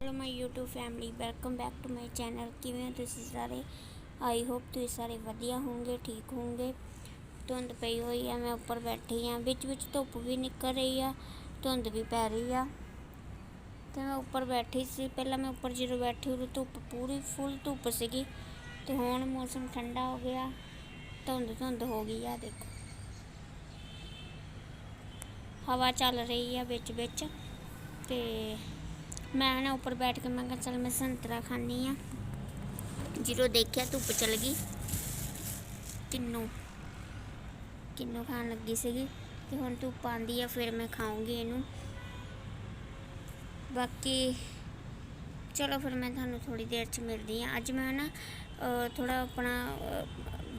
Hello my YouTube family welcome back to my channel ਕਿਵੇਂ ਹੋ ਤੁਸੀਂ ਸਾਰੇ ਆਈ ਹੋਪ ਤੁਸੀਂ ਸਾਰੇ ਵਧੀਆ ਹੋਵੋਗੇ ਠੀਕ ਹੋਵੋਗੇ ਧੁੰਦ ਪਈ ਹੋਈ ਆ ਮੈਂ ਉੱਪਰ ਬੈਠੀ ਆ ਵਿੱਚ ਵਿੱਚ ਧੁੱਪ ਵੀ ਨਿਕਲ ਰਹੀ ਆ ਧੁੰਦ ਵੀ ਪੈ ਰਹੀ ਆ ਤੇ ਮੈਂ ਉੱਪਰ ਬੈਠੀ ਸੀ ਪਹਿਲਾਂ ਮੈਂ ਉੱਪਰ ਜਦੋਂ ਬੈਠੀ ਉਦੋਂ ਧੁੱਪ ਪੂਰੀ ਫੁੱਲ ਧੁੱਪ ਸੀਗੀ ਤੇ ਹੁਣ ਮੌਸਮ ਠੰਡਾ ਹੋ ਗਿਆ ਧੁੰਦ ਧੁੰਦ ਹੋ ਗਈ ਆ ਦੇਖੋ ਹਵਾ ਚੱਲ ਰਹੀ ਆ ਵਿੱਚ ਵਿੱਚ ਤੇ ਮੈਂ ਨਾ ਉੱਪਰ ਬੈਠ ਕੇ ਮੈਂ ਕਿਹਾ ਚਲ ਮੈਂ ਸੰਤਰਾ ਖਾਣੀ ਆ ਜਦੋਂ ਦੇਖਿਆ ਧੁੱਪ ਚਲ ਗਈ ਕਿੰਨੂ ਕਿੰਨੂ ਖਾਣ ਲੱਗੀ ਸੀਗੀ ਤੇ ਹੁਣ ਧੁੱਪ ਆਂਦੀ ਆ, ਫਿਰ ਮੈਂ ਖਾਉਂਗੀ ਇਹਨੂੰ। ਬਾਕੀ ਚਲੋ ਫਿਰ ਮੈਂ ਤੁਹਾਨੂੰ ਥੋੜੀ ਦੇਰ ਚ ਮਿਲਦੀ ਆ ਅੱਜ ਮੈਂ ਨਾ ਥੋੜਾ ਆਪਣਾ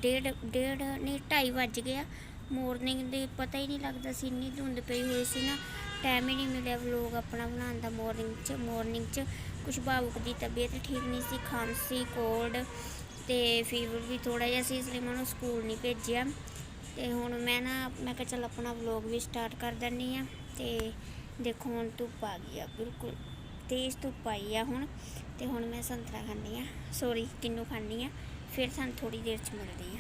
ਡੇਢ ਡੇਢ, ਨਹੀਂ 2:30 ਵੱਜ ਗਿਆ। ਮਾਰਨਿੰਗ ਦੇ ਪਤਾ ਹੀ ਨਹੀਂ ਲੱਗਦਾ ਸੀ, ਇੰਨੀ ਧੁੰਦ ਪਈ ਹੋਈ ਸੀ ਨਾ। ਟਾਈਮ ਹੀ ਨਹੀਂ ਮਿਲਿਆ ਵਲੋਗ ਆਪਣਾ ਬਣਾਉਣ ਦਾ ਮਾਰਨਿੰਗ 'ਚ ਮਾਰਨਿੰਗ 'ਚ। ਕੁਝ ਭਾਵੁਕ ਦੀ ਤਬੀਅਤ ਠੀਕ ਨਹੀਂ ਸੀ, ਖਾਂਸੀ ਕੋਲਡ ਤੇ ਫੀਵਰ ਵੀ ਥੋੜਾ ਜਿਹਾ ਸੀ, ਇਸ ਲਈ ਮੈਂ ਉਹਨੂੰ ਸਕੂਲ ਨਹੀਂ ਭੇਜਿਆ। ਤੇ ਹੁਣ ਮੈਂ ਨਾ, ਮੈਂ ਕਿਹਾ ਚੱਲ ਆਪਣਾ ਵਲੋਗ ਵੀ ਸਟਾਰਟ ਕਰ ਦਿੰਨੀ ਆ ਤੇ ਦੇਖੋ ਹੁਣ ਧੁੱਪ ਆ ਗਈ ਆ, ਬਿਲਕੁਲ ਤੇਜ਼ ਧੁੱਪ ਆਈ ਆ ਹੁਣ। ਤੇ ਹੁਣ ਮੈਂ ਸੰਤਰਾ ਖਾਂਦੀ ਆ ਸੌਰੀ ਕਿੰਨੂ ਖਾਂਦੀ ਆ ਫਿਰ ਸਾਨੂੰ ਥੋੜੀ ਦੇਰ ਚ ਮਿਲਦੀ ਆ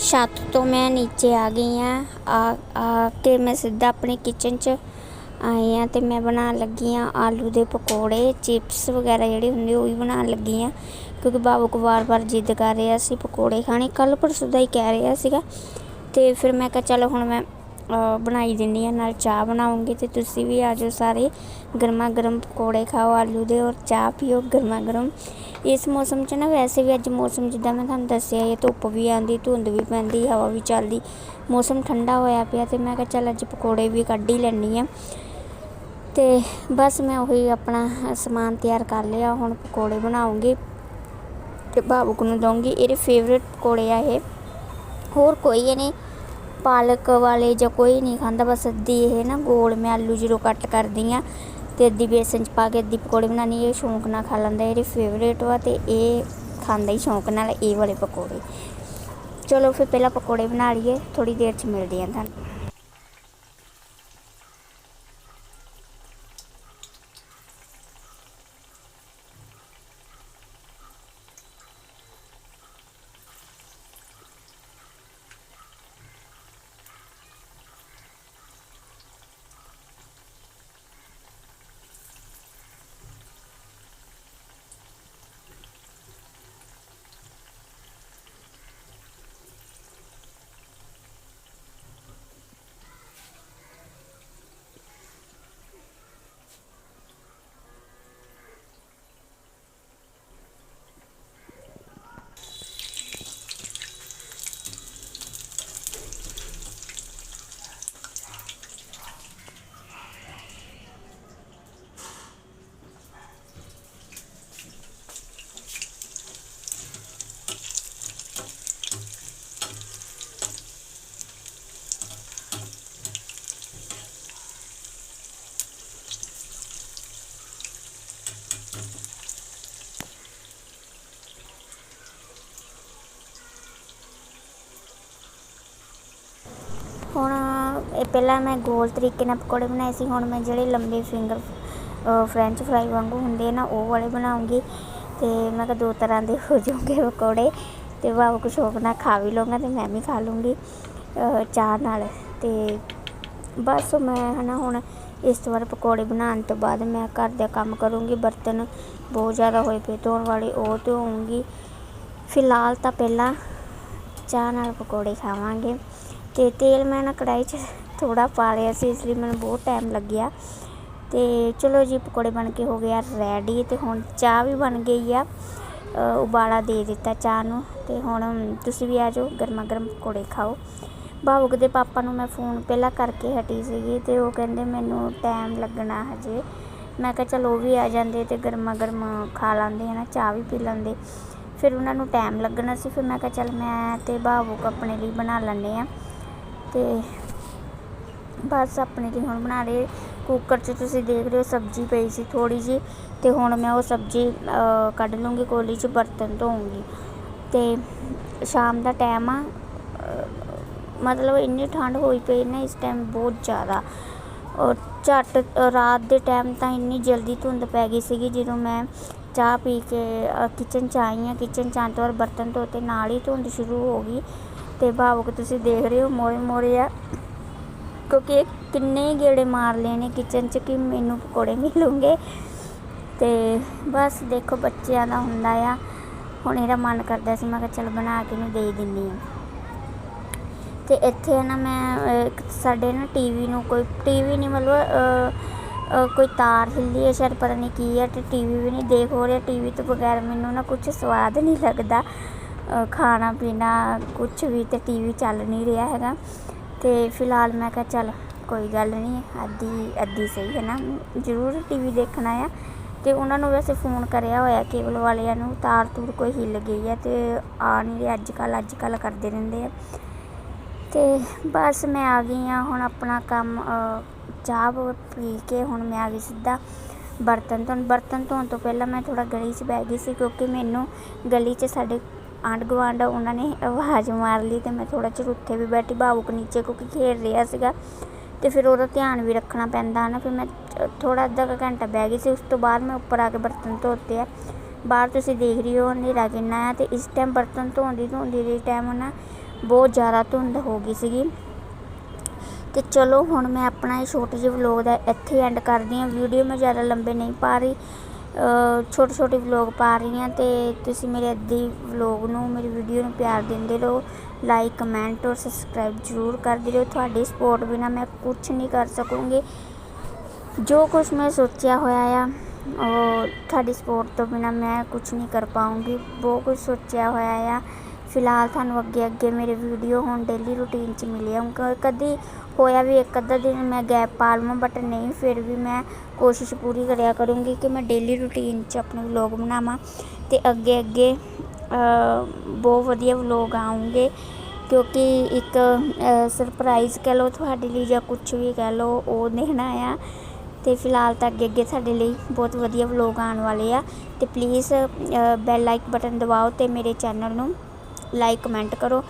ਛੱਤ ਤੋਂ ਮੈਂ ਨੀਚੇ ਆ ਗਈ ਆ। ਆ ਆ ਕੇ ਮੈਂ ਸਿੱਧਾ ਆਪਣੇ ਕਿਚਨ 'ਚ ਆਈ ਆ ਤੇ ਮੈਂ ਬਣਾਉਣ ਲੱਗੀ ਆ ਆਲੂ ਦੇ ਪਕੌੜੇ ਚਿਪਸ ਵਗੈਰਾ ਜਿਹੜੇ ਹੁੰਦੇ ਉਹ ਵੀ ਬਣਾਉਣ ਲੱਗੀ ਆ। ਕਿਉਂਕਿ ਬਾਬੂ ਵਾਰ-ਵਾਰ ਜਿੱਦ ਕਰ ਰਿਹਾ ਸੀ ਪਕੌੜੇ ਖਾਣੇ। ਕੱਲ ਪਰਸੋਂ ਦਾ ਹੀ ਕਹਿ ਰਿਹਾ ਸੀਗਾ। ਤੇ ਫਿਰ ਮੈਂ ਕਿਹਾ, ਚਲੋ ਹੁਣ ਮੈਂ ਬਣਾਈ ਦਿੰਦੀ ਹਾਂ, ਨਾਲ ਚਾਹ ਬਣਾਉਂਗੀ ਅਤੇ ਤੁਸੀਂ ਵੀ ਆ ਜਾਓ ਸਾਰੇ। ਗਰਮਾ ਗਰਮ ਪਕੌੜੇ ਖਾਓ, ਆਲੂ ਦੇ ਔਰ ਚਾਹ ਪੀਓ ਗਰਮਾ ਗਰਮ ਇਸ ਮੌਸਮ 'ਚ ਨਾ ਵੈਸੇ ਵੀ ਅੱਜ ਮੌਸਮ ਜਿੱਦਾਂ ਮੈਂ ਤੁਹਾਨੂੰ ਦੱਸਿਆ, ਇਹ ਧੁੱਪ ਵੀ ਆਂਦੀ ਧੁੰਦ ਵੀ ਪੈਂਦੀ, ਹਵਾ ਵੀ ਚੱਲਦੀ। ਮੌਸਮ ਠੰਡਾ ਹੋਇਆ ਪਿਆ ਤੇ ਮੈਂ ਕਿਹਾ ਚੱਲ ਅੱਜ ਪਕੌੜੇ ਵੀ ਕੱਢ ਹੀ ਲੈਣੀ ਆ ਤੇ ਬਸ ਮੈਂ ਉਹੀ ਆਪਣਾ ਸਮਾਨ ਤਿਆਰ ਕਰ ਲਿਆ, ਹੁਣ ਪਕੌੜੇ ਬਣਾਉਂਗੀ। ਤੇ ਭਾਵੁਕ ਨੂੰ ਦਊਂਗੀ, ਇਹਦੇ ਫੇਵਰੇਟ ਪਕੌੜੇ ਆ ਇਹ। ਹੋਰ ਕੋਈ ਨਹੀਂ ਪਾਲਕ ਵਾਲੇ ਜਾਂ ਕੋਈ ਨਹੀਂ ਖਾਂਦਾ, ਬਸ ਅੱਧੀ ਇਹ ਨਾ ਗੋਲ ਮੈਂ ਆਲੂ ਜਦੋਂ ਕੱਟ ਕਰਦੀ ਆ ਤੇ ਅੱਧੀ ਬੇਸਨ ਚ ਪਾ ਕੇ ਅੱਧੀ ਪਕੌੜੇ ਬਣਾਉਣੀ ਇਹ ਸ਼ੌਂਕ ਨਾਲ ਖਾ ਲੈਂਦਾ ਇਹਦੇ ਫੇਵਰੇਟ ਵਾ ਤੇ ਇਹ ਖਾਂਦਾ ਹੀ ਸ਼ੌਂਕ ਨਾਲ, ਇਹ ਵਾਲੇ ਪਕੌੜੇ। ਚਲੋ ਫਿਰ ਪਹਿਲਾਂ ਪਕੌੜੇ ਬਣਾ ਲਈਏ ਥੋੜੀ ਦੇਰ ਚ ਮਿਲਦੇ ਆਂ ਤੁਹਾਨੂੰ। ਹੁਣ ਇਹ ਪਹਿਲਾਂ ਮੈਂ ਗੋਲ ਤਰੀਕੇ ਨਾਲ ਪਕੌੜੇ ਬਣਾਏ ਸੀ, ਹੁਣ ਮੈਂ ਜਿਹੜੇ ਲੰਬੇ ਫਿੰਗਰ ਫ੍ਰੈਂਚ ਫਰਾਈ ਵਾਂਗੂ ਹੁੰਦੇ ਨਾ, ਉਹ ਵਾਲੇ ਬਣਾਉਂਗੀ। ਤੇ ਮੈਂ ਕਿਹਾ ਦੋ ਤਰ੍ਹਾਂ ਦੇ ਹੋ ਜਾਣਗੇ ਪਕੌੜੇ, ਤੇ ਬਾਬੂ ਕੁਛ ਸ਼ੌਕ ਨਾਲ ਖਾ ਵੀ ਲਊਗਾ ਤੇ ਮੈਂ ਵੀ ਖਾ ਲੂੰਗੀ ਚਾਹ ਨਾਲ। ਤੇ ਬਸ ਮੈਂ ਹਨਾ ਹੁਣ ਇਸ ਤੋਂ ਬਾਅਦ ਪਕੌੜੇ ਬਣਾਉਣ ਤੋਂ ਬਾਅਦ ਮੈਂ ਘਰ ਦਾ ਕੰਮ ਕਰੂੰਗੀ, ਬਰਤਨ ਬਹੁਤ ਜ਼ਿਆਦਾ ਹੋਏ ਪਏ ਧੋਣ ਵਾਲੇ, ਉਹ ਧੋਊਂਗੀ। ਫਿਲਹਾਲ ਤਾਂ ਪਹਿਲਾਂ ਚਾਹ ਨਾਲ ਪਕੌੜੇ ਖਾਵਾਂਗੇ। ਤੇ ਤੇਲ ਮੈਂ ਨਾ ਕੜਾਈ 'ਚ ਥੋੜਾ ਪਾ ਲਿਆ ਸੀ, ਇਸ ਲਈ ਮੈਨੂੰ ਬਹੁਤ ਟਾਈਮ ਲੱਗਿਆ। ਤੇ ਚਲੋ ਜੀ, ਪਕੌੜੇ ਬਣ ਕੇ ਹੋ ਗਿਆ ਰੈਡੀ ਤੇ ਹੁਣ ਚਾਹ ਵੀ ਬਣ ਗਈ ਆ। ਉਬਾਲਾ ਦੇ ਦਿੱਤਾ ਚਾਹ ਨੂੰ ਤੇ ਹੁਣ ਤੁਸੀਂ ਵੀ ਆ ਜਾਓ ਗਰਮਾ ਗਰਮ ਪਕੌੜੇ ਖਾਓ। ਭਾਵੁਕ ਦੇ ਪਾਪਾ ਨੂੰ ਮੈਂ ਫੋਨ ਪਹਿਲਾਂ ਕਰਕੇ ਹਟੀ ਸੀਗੀ ਤੇ ਉਹ ਕਹਿੰਦੇ ਮੈਨੂੰ ਟਾਈਮ ਲੱਗਣਾ ਹਜੇ। ਮੈਂ ਕਿਹਾ ਚਲ ਉਹ ਵੀ ਆ ਜਾਂਦੇ ਤੇ ਗਰਮਾ ਗਰਮ ਖਾ ਲਾਂਦੇ ਹੈ ਨਾ ਚਾਹ ਵੀ ਪੀ ਲੈਂਦੇ। ਫਿਰ ਉਹਨਾਂ ਨੂੰ ਟਾਈਮ ਲੱਗਣਾ ਸੀ, ਫਿਰ ਮੈਂ ਕਿਹਾ ਚਲ ਮੈਂ ਤੇ ਭਾਵੁਕ ਆਪਣੇ ਲਈ ਬਣਾ ਲੈਂਦੇ ਆ ਤੇ ਬਸ ਆਪਣੇ ਲਈ ਹੁਣ ਬਣਾ ਰਹੇ ਕੁੱਕਰ 'ਚ ਤੁਸੀਂ ਦੇਖ ਰਹੇ ਹੋ ਸਬਜ਼ੀ ਪਈ ਸੀ ਥੋੜੀ ਜੀ ਤੇ ਹੁਣ ਮੈਂ ਉਹ ਸਬਜ਼ੀ ਕੱਢ ਲੂੰਗੀ ਕੋਲੀ 'ਚ ਬਰਤਨ ਧੋਊਂਗੀ। ਤੇ ਸ਼ਾਮ ਦਾ ਟਾਈਮ ਆ ਮਤਲਬ ਇੰਨੀ ਠੰਡ ਹੋਈ ਪਈ ਨਾ ਇਸ ਟਾਈਮ ਬਹੁਤ ਜ਼ਿਆਦਾ। ਔਰ ਝੱਟ, ਰਾਤ ਦੇ ਟਾਈਮ ਤਾਂ ਇੰਨੀ ਜਲਦੀ ਧੁੰਦ ਪੈ ਗਈ ਸੀਗੀ ਜਦੋਂ ਮੈਂ ਚਾਹ ਪੀ ਕੇ ਕਿਚਨ 'ਚ ਆਈ ਹਾਂ। ਕਿਚਨ 'ਚ ਆਉਣ ਤੋਂ ਬਾਅਦ ਬਰਤਨ ਧੋਤੇ ਨਾਲ ਹੀ ਧੁੰਦ ਸ਼ੁਰੂ ਹੋ ਗਈ। ਤੇ ਭਾਵੁਕ ਤੁਸੀਂ ਦੇਖ ਰਹੇ ਹੋ ਮੋਰੇ ਮੋਰੇ ਆ। ਕਿਉਂਕਿ ਇਹ ਕਿੰਨੇ ਗੇੜੇ ਮਾਰ ਲਏ ਨੇ ਕਿਚਨ 'ਚ ਕਿ ਮੈਨੂੰ ਪਕੌੜੇ ਮਿਲੂਗੇ ਤੇ ਬਸ ਦੇਖੋ ਬੱਚਿਆਂ ਦਾ ਹੁੰਦਾ ਆ। ਹੁਣ ਇਹਦਾ ਮਨ ਕਰਦਾ ਸੀ, ਮੈਂ ਕਿਹਾ ਚਲ ਬਣਾ ਕੇ ਇਹਨੂੰ ਦੇ ਦਿੰਨੀ ਆ। ਤੇ ਇੱਥੇ ਨਾ ਮੈਂ ਸਾਡੇ ਨਾ ਟੀਵੀ ਨੂੰ ਕੋਈ ਟੀਵੀ ਨਹੀਂ ਮਤਲਬ ਕੋਈ ਤਾਰ ਹਿੱਲੀ ਹੈ ਸ਼ਾਇਦ, ਪਤਾ ਨਹੀਂ ਕੀ ਹੈ ਤੇ ਟੀਵੀ ਵੀ ਨਹੀਂ ਦੇਖ ਹੋ ਰਿਹਾ। ਟੀਵੀ ਤੋਂ ਬਗੈਰ ਮੈਨੂੰ ਨਾ ਕੁਝ ਸਵਾਦ ਨਹੀਂ ਲੱਗਦਾ। ਖਾਣਾ ਪੀਣਾ ਕੁਝ ਵੀ ਤੇ ਟੀਵੀ ਚੱਲ ਨਹੀਂ ਰਿਹਾ ਹੈਗਾ। ਤੇ ਫਿਲਹਾਲ ਮੈਂ ਕਿਹਾ ਚੱਲ ਕੋਈ ਗੱਲ ਨਹੀਂ, ਅੱਧੀ ਅੱਧੀ ਸਹੀ ਹੈ ਨਾ। ਜ਼ਰੂਰ ਟੀਵੀ ਦੇਖਣਾ ਆ। ਤੇ ਉਹਨਾਂ ਨੂੰ ਵੈਸੇ ਫੋਨ ਕਰਿਆ ਹੋਇਆ ਕੇਬਲ ਵਾਲਿਆਂ ਨੂੰ, ਤਾਰ ਤੂਰ ਕੋਈ ਹਿੱਲ ਗਈ ਹੈ ਤੇ ਆ ਨਹੀਂ ਰਿਹਾ। ਅੱਜ ਕੱਲ ਅੱਜ ਕੱਲ ਕਰਦੇ ਰਹਿੰਦੇ ਆ। ਤੇ ਬਸ ਮੈਂ ਆ ਗਈ ਆ, ਹੁਣ ਆਪਣਾ ਕੰਮ ਚਾਹ ਪੀ ਕੇ ਹੁਣ ਮੈਂ ਆ ਗਈ ਸਿੱਧਾ ਬਰਤਨ ਧੋਣ। ਬਰਤਨ ਧੋਣ ਤੋਂ ਪਹਿਲਾਂ ਮੈਂ ਥੋੜਾ ਗਲੀ 'ਚ ਬਹਿ ਗਈ ਸੀ ਕਿਉਂਕਿ ਮੈਨੂੰ ਗਲੀ 'ਚ ਸਾਡੇ ਆਂਢ ਗੁਆਂਢ ਉਹਨਾਂ ਨੇ ਆਵਾਜ਼ ਮਾਰ ਲਈ ਤੇ ਮੈਂ ਥੋੜਾ ਚਿਰ ਉੱਥੇ ਵੀ ਬੈਠੀ, ਭਾਵੁਕ ਨੀਚੇ ਕਿਉਂਕਿ ਖੇਡ ਰਿਹਾ ਸੀਗਾ ਤੇ ਫਿਰ ਉਹਦਾ ਧਿਆਨ ਵੀ ਰੱਖਣਾ ਪੈਂਦਾ ਨਾ ਫਿਰ ਮੈਂ ਥੋੜਾ ਅੱਧਾ ਕੁ ਘੰਟਾ ਬਹਿ ਗਈ ਸੀ, ਉਸ ਤੋਂ ਬਾਅਦ ਮੈਂ ਉੱਪਰ ਆ ਕੇ ਬਰਤਨ ਧੋਤੇ ਆ। ਬਾਹਰ ਤੁਸੀਂ ਦੇਖ ਰਹੇ ਹੋ ਹਨੇਰਾ ਕਿੰਨਾ ਆ ਤੇ ਇਸ ਟਾਈਮ ਬਰਤਨ ਧੋਂਦੀ ਧੋਂਦੀ ਦੇ ਟਾਈਮ ਨਾ ਬਹੁਤ ਜ਼ਿਆਦਾ ਧੁੰਦ ਹੋ ਗਈ ਸੀਗੀ। ਤੇ ਚਲੋ ਹੁਣ ਮੈਂ ਆਪਣਾ ਇਹ ਛੋਟੇ ਜਿਹੇ ਵਲੋਗ ਦਾ ਇੱਥੇ ਐਂਡ ਕਰਦੀ ਹਾਂ ਵੀਡੀਓ ਮੈਂ ਜ਼ਿਆਦਾ ਲੰਬੇ ਨਹੀਂ ਪਾ ਰਹੀ। ਛੋਟੇ ਛੋਟੇ ਵਲੋਗ ਪਾ ਰਹੀ ਹਾਂ ਅਤੇ ਤੁਸੀਂ ਮੇਰੇ ਅੱਧੀ ਵਲੋਗ ਨੂੰ, ਮੇਰੀ ਵੀਡੀਓ ਨੂੰ ਪਿਆਰ ਦਿੰਦੇ ਰਹੋ। ਲਾਈਕ ਕਮੈਂਟ ਔਰ ਸਬਸਕ੍ਰਾਈਬ ਜ਼ਰੂਰ ਕਰਦੇ ਰਹੋ। ਤੁਹਾਡੀ ਸਪੋਰਟ ਬਿਨਾ ਮੈਂ ਕੁਝ ਨਹੀਂ ਕਰ ਸਕੂੰਗੀ। ਜੋ ਕੁਝ ਮੈਂ ਸੋਚਿਆ ਹੋਇਆ ਆ, ਉਹ ਤੁਹਾਡੀ ਸਪੋਰਟ ਤੋਂ ਬਿਨਾ ਮੈਂ ਕੁਝ ਨਹੀਂ ਕਰ ਪਾਉਂਗੀ। ਬਹੁਤ ਕੁਝ ਸੋਚਿਆ ਹੋਇਆ ਆ। ਫਿਲਹਾਲ ਤੁਹਾਨੂੰ ਅੱਗੇ ਅੱਗੇ ਮੇਰੇ ਵੀਡੀਓ ਹੁਣ ਡੇਲੀ ਰੂਟੀਨ 'ਚ ਮਿਲਿਆ ਕਦੀ ਹੋਇਆ ਵੀ ਇੱਕ ਅੱਧਾ ਦਿਨ ਮੈਂ ਗੈਪ ਪਾ ਲਵਾਂ ਬਟ ਨਹੀਂ, ਫਿਰ ਵੀ ਮੈਂ ਕੋਸ਼ਿਸ਼ ਪੂਰੀ ਕਰਿਆ ਕਰੂੰਗੀ ਕਿ ਮੈਂ ਡੇਲੀ ਰੂਟੀਨ 'ਚ ਆਪਣੇ ਵਲੋਗ ਬਣਾਵਾਂ ਤੇ ਅੱਗੇ ਅੱਗੇ ਬਹੁਤ ਵਧੀਆ ਵਲੋਗ ਆਉਂਗੇ ਕਿਉਂਕਿ ਇੱਕ ਸਰਪ੍ਰਾਈਜ਼ ਕਹਿ ਲਓ ਤੁਹਾਡੇ ਲਈ ਜਾਂ ਕੁਝ ਵੀ ਕਹਿ ਲਓ, ਉਹ ਦੇਣਾ ਆ। ਤੇ ਫਿਲਹਾਲ ਤਾਂ ਅੱਗੇ ਅੱਗੇ ਸਾਡੇ ਲਈ ਬਹੁਤ ਵਧੀਆ ਵਲੋਗ ਆਉਣ ਵਾਲੇ ਆ। ਤੇ ਪਲੀਜ਼ ਬੈਲ ਲਾਈਕ ਬਟਨ ਦਬਾਓ ਤੇ ਮੇਰੇ ਚੈਨਲ ਨੂੰ। ਲਾਈਕ ਕਮੈਂਟ ਕਰੋ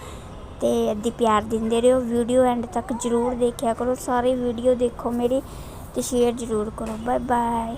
ਤੇ ਅੱਧੀ ਪਿਆਰ ਦਿੰਦੇ ਰਹੋ। ਵੀਡੀਓ ਐਂਡ ਤੱਕ ਜਰੂਰ ਦੇਖਿਆ ਕਰੋ। ਸਾਰੀ ਵੀਡੀਓ ਦੇਖੋ ਮੇਰੀ ਤੇ ਸ਼ੇਅਰ ਜਰੂਰ ਕਰੋ। Bye bye